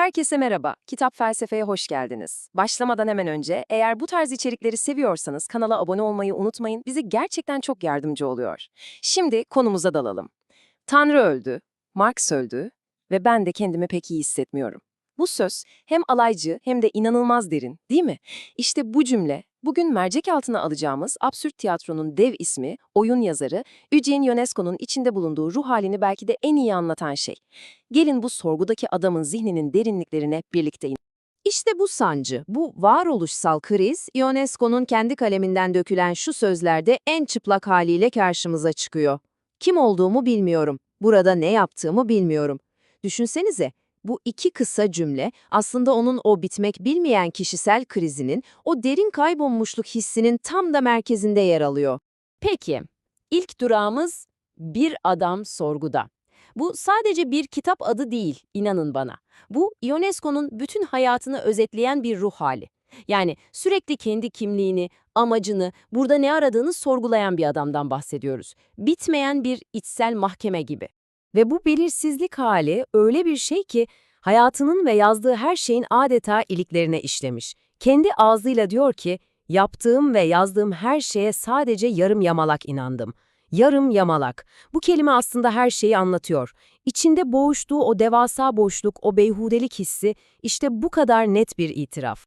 Herkese merhaba, Kitap Felsefe'ye hoş geldiniz. Başlamadan hemen önce, eğer bu tarz içerikleri seviyorsanız kanala abone olmayı unutmayın, bize gerçekten çok yardımcı oluyor. Şimdi konumuza dalalım. Tanrı öldü, Marx öldü ve ben de kendimi pek iyi hissetmiyorum. Bu söz hem alaycı hem de inanılmaz derin, değil mi? İşte bu cümle, bugün mercek altına alacağımız absürt tiyatronun dev ismi, oyun yazarı, Eugene Ionesco'nun içinde bulunduğu ruh halini belki de en iyi anlatan şey. Gelin bu sorgudaki adamın zihninin derinliklerine birlikte in. İşte bu sancı, bu varoluşsal kriz, Ionesco'nun kendi kaleminden dökülen şu sözlerde en çıplak haliyle karşımıza çıkıyor. Kim olduğumu bilmiyorum, burada ne yaptığımı bilmiyorum. Düşünsenize, bu iki kısa cümle aslında onun o bitmek bilmeyen kişisel krizinin, o derin kaybolmuşluk hissinin tam da merkezinde yer alıyor. Peki, ilk durağımız bir adam sorguda. Bu sadece bir kitap adı değil, inanın bana. Bu, Ionesco'nun bütün hayatını özetleyen bir ruh hali. Yani sürekli kendi kimliğini, amacını, burada ne aradığını sorgulayan bir adamdan bahsediyoruz. Bitmeyen bir içsel mahkeme gibi. Ve bu belirsizlik hali öyle bir şey ki, hayatının ve yazdığı her şeyin adeta iliklerine işlemiş. Kendi ağzıyla diyor ki, yaptığım ve yazdığım her şeye sadece yarım yamalak inandım. Yarım yamalak. Bu kelime aslında her şeyi anlatıyor. İçinde boğuştuğu o devasa boşluk, o beyhudelik hissi işte bu kadar net bir itiraf.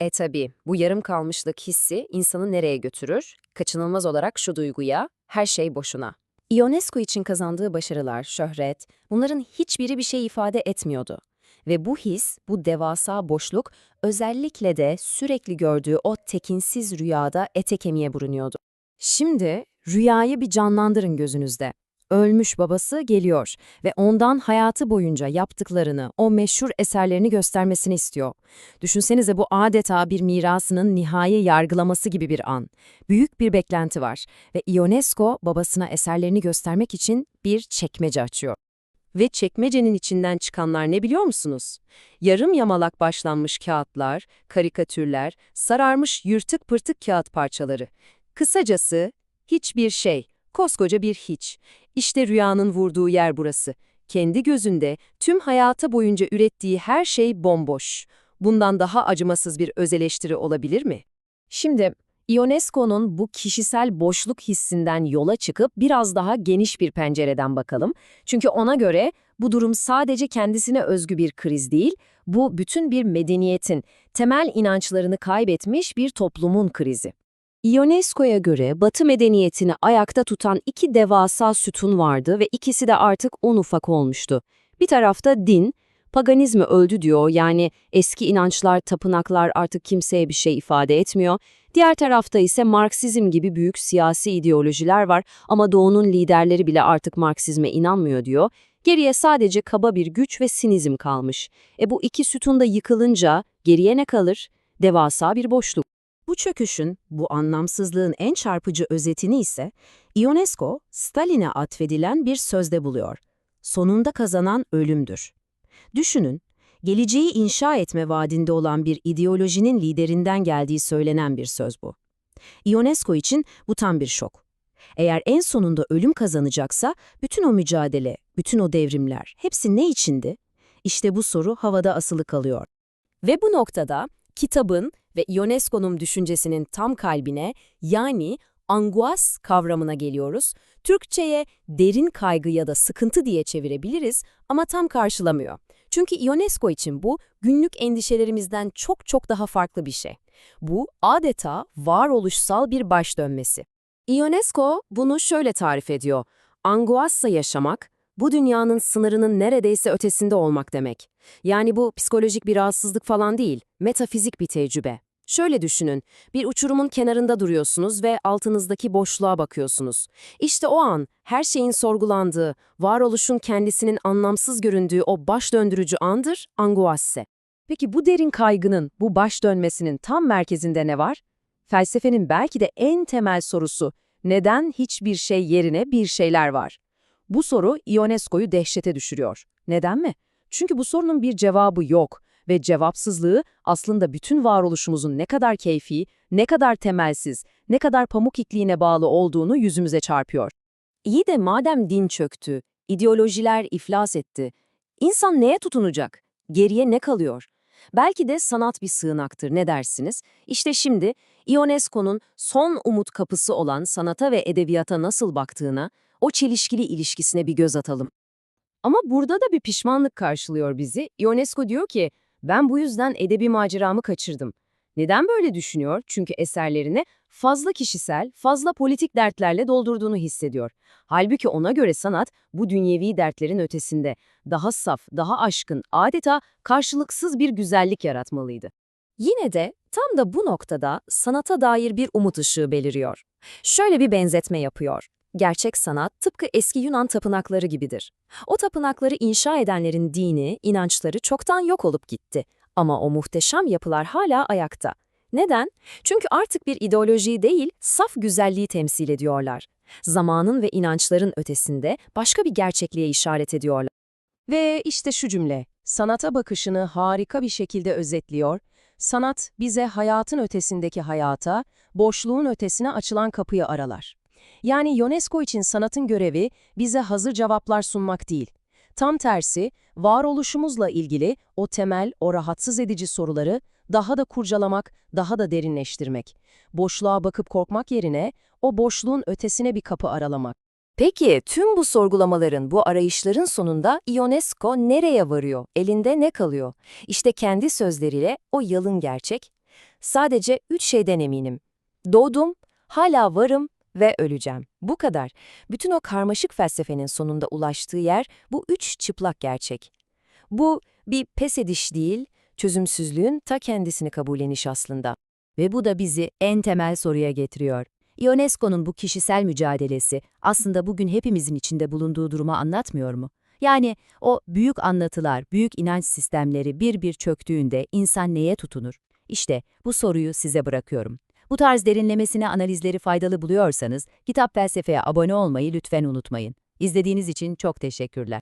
E tabi bu yarım kalmışlık hissi insanı nereye götürür? Kaçınılmaz olarak şu duyguya, her şey boşuna. Ionesco için kazandığı başarılar, şöhret, bunların hiçbiri bir şey ifade etmiyordu. Ve bu his, bu devasa boşluk, özellikle de sürekli gördüğü o tekinsiz rüyada ete kemiğe bürünüyordu. Şimdi rüyayı bir canlandırın gözünüzde. Ölmüş babası geliyor ve ondan hayatı boyunca yaptıklarını, o meşhur eserlerini göstermesini istiyor. Düşünsenize bu adeta bir mirasının nihai yargılaması gibi bir an. Büyük bir beklenti var ve Ionesco babasına eserlerini göstermek için bir çekmece açıyor. Ve çekmecenin içinden çıkanlar ne biliyor musunuz? Yarım yamalak başlanmış kağıtlar, karikatürler, sararmış yırtık pırtık kağıt parçaları. Kısacası hiçbir şey, koskoca bir hiç. İşte rüyanın vurduğu yer burası. Kendi gözünde tüm hayata boyunca ürettiği her şey bomboş. Bundan daha acımasız bir öz eleştiri olabilir mi? Şimdi Ionesco'nun bu kişisel boşluk hissinden yola çıkıp biraz daha geniş bir pencereden bakalım. Çünkü ona göre bu durum sadece kendisine özgü bir kriz değil, bu bütün bir medeniyetin, temel inançlarını kaybetmiş bir toplumun krizi. Ionesco'ya göre Batı medeniyetini ayakta tutan iki devasa sütun vardı ve ikisi de artık un ufak olmuştu. Bir tarafta din, paganizmi öldü diyor yani eski inançlar, tapınaklar artık kimseye bir şey ifade etmiyor. Diğer tarafta ise Marksizm gibi büyük siyasi ideolojiler var ama Doğu'nun liderleri bile artık Marksizme inanmıyor diyor. Geriye sadece kaba bir güç ve sinizm kalmış. E bu iki sütun da yıkılınca geriye ne kalır? Devasa bir boşluk. Bu çöküşün, bu anlamsızlığın en çarpıcı özetini ise Ionesco, Stalin'e atfedilen bir sözde buluyor. Sonunda kazanan ölümdür. Düşünün, geleceği inşa etme vaadinde olan bir ideolojinin liderinden geldiği söylenen bir söz bu. Ionesco için bu tam bir şok. Eğer en sonunda ölüm kazanacaksa, bütün o mücadele, bütün o devrimler, hepsi ne içindi? İşte bu soru havada asılı kalıyor. Ve bu noktada kitabın ve Ionesco'nun düşüncesinin tam kalbine yani anguas kavramına geliyoruz. Türkçe'ye derin kaygı ya da sıkıntı diye çevirebiliriz ama tam karşılamıyor. Çünkü Ionesco için bu günlük endişelerimizden çok çok daha farklı bir şey. Bu adeta varoluşsal bir baş dönmesi. Ionesco bunu şöyle tarif ediyor. Anguassa yaşamak, bu dünyanın sınırının neredeyse ötesinde olmak demek. Yani bu psikolojik bir rahatsızlık falan değil, metafizik bir tecrübe. Şöyle düşünün, bir uçurumun kenarında duruyorsunuz ve altınızdaki boşluğa bakıyorsunuz. İşte o an her şeyin sorgulandığı, varoluşun kendisinin anlamsız göründüğü o baş döndürücü andır, anguasse. Peki bu derin kaygının, bu baş dönmesinin tam merkezinde ne var? Felsefenin belki de en temel sorusu, neden hiçbir şey yerine bir şeyler var? Bu soru Ionesco'yu dehşete düşürüyor. Neden mi? Çünkü bu sorunun bir cevabı yok ve cevapsızlığı aslında bütün varoluşumuzun ne kadar keyfi, ne kadar temelsiz, ne kadar pamuk ikliğine bağlı olduğunu yüzümüze çarpıyor. İyi de madem din çöktü, ideolojiler iflas etti, insan neye tutunacak? Geriye ne kalıyor? Belki de sanat bir sığınaktır, ne dersiniz? İşte şimdi Ionesco'nun son umut kapısı olan sanata ve edebiyata nasıl baktığına, o çelişkili ilişkisine bir göz atalım. Ama burada da bir pişmanlık karşılıyor bizi. Ionesco diyor ki, ben bu yüzden edebi maceramı kaçırdım. Neden böyle düşünüyor? Çünkü eserlerini fazla kişisel, fazla politik dertlerle doldurduğunu hissediyor. Halbuki ona göre sanat bu dünyevi dertlerin ötesinde, daha saf, daha aşkın, adeta karşılıksız bir güzellik yaratmalıydı. Yine de tam da bu noktada sanata dair bir umut ışığı beliriyor. Şöyle bir benzetme yapıyor. Gerçek sanat tıpkı eski Yunan tapınakları gibidir. O tapınakları inşa edenlerin dini, inançları çoktan yok olup gitti. Ama o muhteşem yapılar hala ayakta. Neden? Çünkü artık bir ideoloji değil, saf güzelliği temsil ediyorlar. Zamanın ve inançların ötesinde başka bir gerçekliğe işaret ediyorlar. Ve işte şu cümle, sanata bakışını harika bir şekilde özetliyor. Sanat bize hayatın ötesindeki hayata, boşluğun ötesine açılan kapıyı aralar. Yani UNESCO için sanatın görevi bize hazır cevaplar sunmak değil. Tam tersi, varoluşumuzla ilgili o temel, o rahatsız edici soruları daha da kurcalamak, daha da derinleştirmek. Boşluğa bakıp korkmak yerine o boşluğun ötesine bir kapı aralamak. Peki tüm bu sorgulamaların, bu arayışların sonunda Ionesco nereye varıyor? Elinde ne kalıyor? İşte kendi sözleriyle o yalın gerçek. Sadece üç şeyden eminim. Doğdum, hala varım ve öleceğim. Bu kadar. Bütün o karmaşık felsefenin sonunda ulaştığı yer bu üç çıplak gerçek. Bu bir pes ediş değil, çözümsüzlüğün ta kendisini kabulleniş aslında. Ve bu da bizi en temel soruya getiriyor. Ionesco'nun bu kişisel mücadelesi aslında bugün hepimizin içinde bulunduğu durumu anlatmıyor mu? Yani o büyük anlatılar, büyük inanç sistemleri bir bir çöktüğünde insan neye tutunur? İşte bu soruyu size bırakıyorum. Bu tarz derinlemesine analizleri faydalı buluyorsanız Kitap Felsefe'ye abone olmayı lütfen unutmayın. İzlediğiniz için çok teşekkürler.